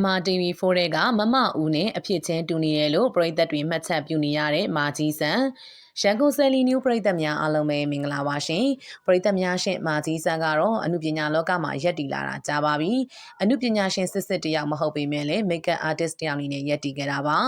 MRTV4 တဲ့ကမမဦးနဲ့အဖြစ်ချင်းတူနေတယ်လို့ပြည်သက်တွေမှတ်ချက်ပြုနေရတဲ့မာကြီးဆန် ရန်ကုန်ဆယ်လီနျူပြည်သက်များအားလုံးပဲမင်္ဂလာပါရှင်ပြည်သက်များရှင်မာကြီးဆန်ကတော့အမှုပညာလောကမှာရက်တည်လာတာကြာပါပြီအမှုပညာရှင်စစ်စစ်တယောက်မဟုတ်ပေမဲ့လည်း makeup artist တယောက်အနေနဲ့ရက်တည်ခဲ့တာပါ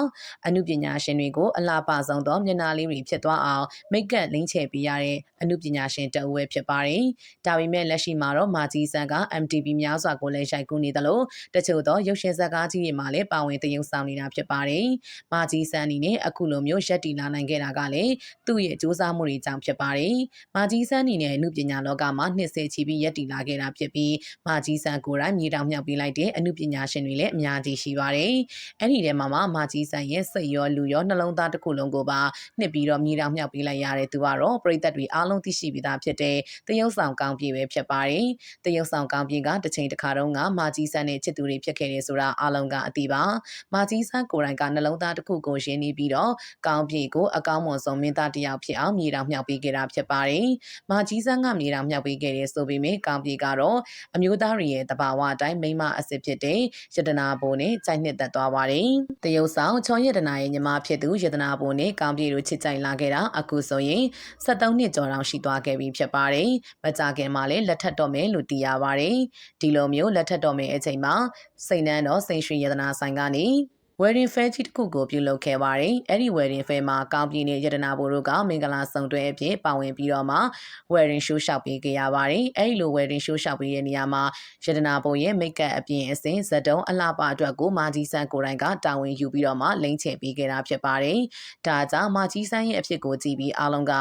အမှုပညာရှင်တွေကိုအလားပါဆုံးသောမျက်နှာလေးတွေဖြစ်သွားအောင် makeup လင်းချပေးရတဲ့အမှုပညာရှင်တအုပ်ပဲဖြစ်ပါတယ်ဒါပေမဲ့လက်ရှိမှာတော့မာကြီးဆန်က MTV များစွာကိုလည်းရိုက်ကူးနေတယ်လို့တချို့သောရုပ်ရှင်ဇာတ်ကားကြီးတွေမှာလည်းပါဝင်သရုပ်ဆောင်နေတာဖြစ်ပါတယ်။မာကြီးစန်းအနေနဲ့အခုလိုမျိုးရက်တီလာနိုင်ခဲ့တာကလည်း သူ့ရဲ့စူးစမ်းမှုတွေကြောင့်ဖြစ်ပါတယ်။မာကြီးစန်းအနေနဲ့အမှုပညာလောကမှာနှစ်ဆယ်ချီပြီးရက်တီလာခဲ့တာဖြစ်ပြီးမာကြီးစန်းကိုယ်တိုင်မြေတောင်မြောက်ပေးလိုက်တဲ့အမှုပညာရှင်တွေလည်းအများကြီးရှိပါတယ်။အဲ့ဒီထဲမှာမှမာကြီးစန်းရဲ့စိတ်ရောလူရောနှလုံးသားတစ်ခုလုံးကိုပါနှစ်ပြီးတော့မြေတောင်မြောက်ပေးလိုက်ရတဲ့သူကတော့ပရိသတ်တွေအားလုံးသိရှိပြီးသားဖြစ်တဲ့တရုပ်ဆောင်ကောင်းပြေပဲဖြစ်ပါတယ်။တရုပ်ဆောင်ကောင်းပြေကတစ်ချိန်တစ်ခါတုန်းကမာကြီးစန်းနဲ့ချစ်သူတွေဖြစ်ခဲ့တယ်ဆိုတာအားလုံးကအသိပါမာကြီးဆန်းကိုယ်တိုင်ကနှလုံးသားတစ်ခုကိုရင်းနှီးပြီးတော့ကောင်းပြေကိုအကောင်းမွန်ဆုံးမင်းသားတစ်ယောက်ဖြစ်အောင်မြေတောင်မြောက်ပေးခဲ့တာဖြစ်ပါတယ်မာကြီးဆန်းကမြေတောင်မြောက်ပေးခဲ့တယ်ဆိုပေမဲ့ကောင်းပြေကတော့အမျိုးသားတွေရဲ့တဘာဝအတိုင်းမိမအစ်စ်ဖြစ်တဲ့ယတနာဘိုနဲ့ကြိုက်နှစ်သက်သွားပါတယ်တရုတ်ဆောင်ချောယတနာရဲ့ညီမဖြစ်သူယတနာဘိုနဲ့ကောင်းပြေတို့ချစ်ကြိုက်လာခဲ့တာအခုဆိုရင်73နှစ်ကျော်တောင်ရှိသွားခဲ့ပြီဖြစ်ပါတယ်မကြခင်မှာလည်းလက်ထပ်တော့မယ်လို့သိရပါတယ်ဒီလိုမျိုးလက်ထပ်တော့မယ်အချိန်မှာစိန်နှန်းတော့စိန်ရွှေရတနာဆိုင်ကနေ wedding fair ကြီးတစ်ခုကိုပြုလုပ်ခဲ့ပါတယ်။အဲ့ဒီ wedding fair မှာကောင်းပြည်နယ်ရတနာဘိုတို့ကမင်္ဂလာဆောင်တွဲအဖြစ်ပါဝင်ပြီးတော့မှ wedding show ရှောက်ပေးခဲ့ရပါတယ်။အဲ့ဒီလို wedding show ရှောက်ပေးတဲ့နေရာမှာရတနာဘိုရဲ့ makeup အပြင်အစင်ဇက်တုံးအလှပအတွက်ကိုမာကြီးဆန်းကိုယ်တိုင်ကတာဝန်ယူပြီးတော့မှလိမ့်ချပေးခဲ့တာဖြစ်ပါတယ်။ဒါကြောင့်မာကြီးဆန်းရဲ့အဖြစ်ကိုကြည့်ပြီးအားလုံးက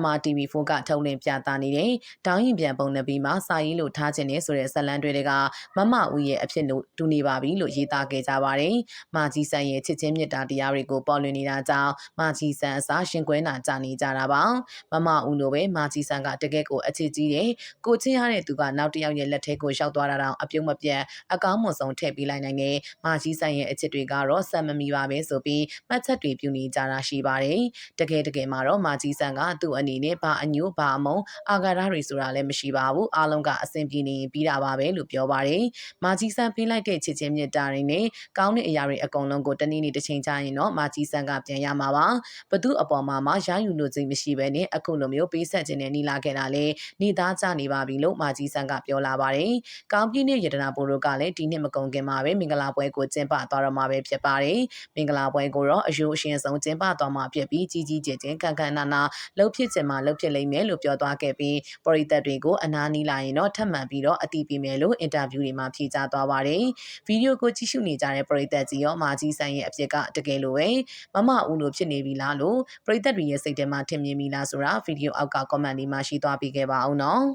MRTV4 ကထုတ်လင်းပြသနေတဲ့တောင်းရင်ပြန်ပုံနှပီးမှာစာရေးလို့ထားခြင်းနဲ့ဆိုတဲ့ဇက်လန်တွေကမမဦးရဲ့အဖြစ်လို့တူနေပါပြီလို့ရေးသားခဲ့ကြပါတယ်။မာကြီးဆန်းရဲ့ချစ်ချင်းမြတ်တာတရားတွေကိုပေါ်လွင်နေတာကြောင့်မာကြီးဆန်းအစားရှင်ကွဲနာကြနေကြတာပါ။မမဦးလိုပဲမာကြီးဆန်းကတကယ်ကိုအချစ်ကြီးတယ်။ကိုချင်းရတဲ့သူကနောက်တစ်ယောက်ရဲ့လက်ထဲကိုရောက်သွားတာတောင်အပြုံးမပြတ်အကောင်းမွန်ဆုံးထည့်ပေးလိုက်နိုင်တယ်။မာကြီးဆန်းရဲ့အချစ်တွေကတော့ဆက်မမီပါပဲဆိုပြီးမှတ်ချက်တွေပြုနေကြတာရှိပါတယ်။တကယ်တကယ်မှာတော့မာကြီးဆန်းကသူ့အနေနဲ့ဘာအညို့ဘာအမုံအာဃာတတွေဆိုတာလည်းမရှိပါဘူးအားလုံးကအဆင်ပြေနေပြီးတာပါပဲလို့ပြောပါတယ်မာကြီးဆန်ပေးလိုက်တဲ့ချစ်ချင်းမြတ်တာတွေနဲ့ကောင်းတဲ့အရာတွေအကုန်လုံးကိုတနည်းနည်းတစ်ချိန်ကြာရင်တော့မာကြီးဆန်ကပြန်ရမှာပါဘသူအပေါ်မှာမှရယူလို့ခြင်းမရှိဘဲနဲ့အခုလိုမျိုးပေးဆက်ခြင်းနဲ့နီလာခဲ့တာလေနေသားကြနေပါပြီလို့မာကြီးဆန်ကပြောလာပါတယ်ကောင်းပြင်းတဲ့ယတနာဘိုတို့ကလည်းဒီနှစ်မကုန်ခင်မှာပဲမင်္ဂလာပွဲကိုကျင်းပသွားတော့မှာပဲဖြစ်ပါတယ်မင်္ဂလာပွဲကိုတော့အယိုးအရှင်ဆုံးကျင်းပသွားမှာဖြစ်ပြီးကြီးကြီးကျယ်ကျယ်ခန့်ခန့်နာနာလှုပ်ဖြစ်ချင်မှလှုပ်ဖြစ်လိမ့်မယ်လို့ပြောသွားခဲ့ပြီးပရိသတ်တွေကိုအနားနီးလာရင်တော့ထပ်မံပြီးတော့အတိပေးမယ်လို့အင်တာဗျူးတွေမှာဖြေကြားသွားပါတယ်။ဗီဒီယိုကိုကြည့်ရှုနေကြတဲ့ပရိသတ်ကြီးရောမာကြီးဆိုင်ရဲ့အဖြစ်ကတကယ်လို့ပဲမမဦးလို့ဖြစ်နေပြီလားလို့ပရိသတ်တွေရဲ့စိတ်ထဲမှာထင်မြင်မိလားဆိုတာဗီဒီယိုအောက်က comment လေးမှာရှိသွားပြီးခဲ့ပါအောင်နော်။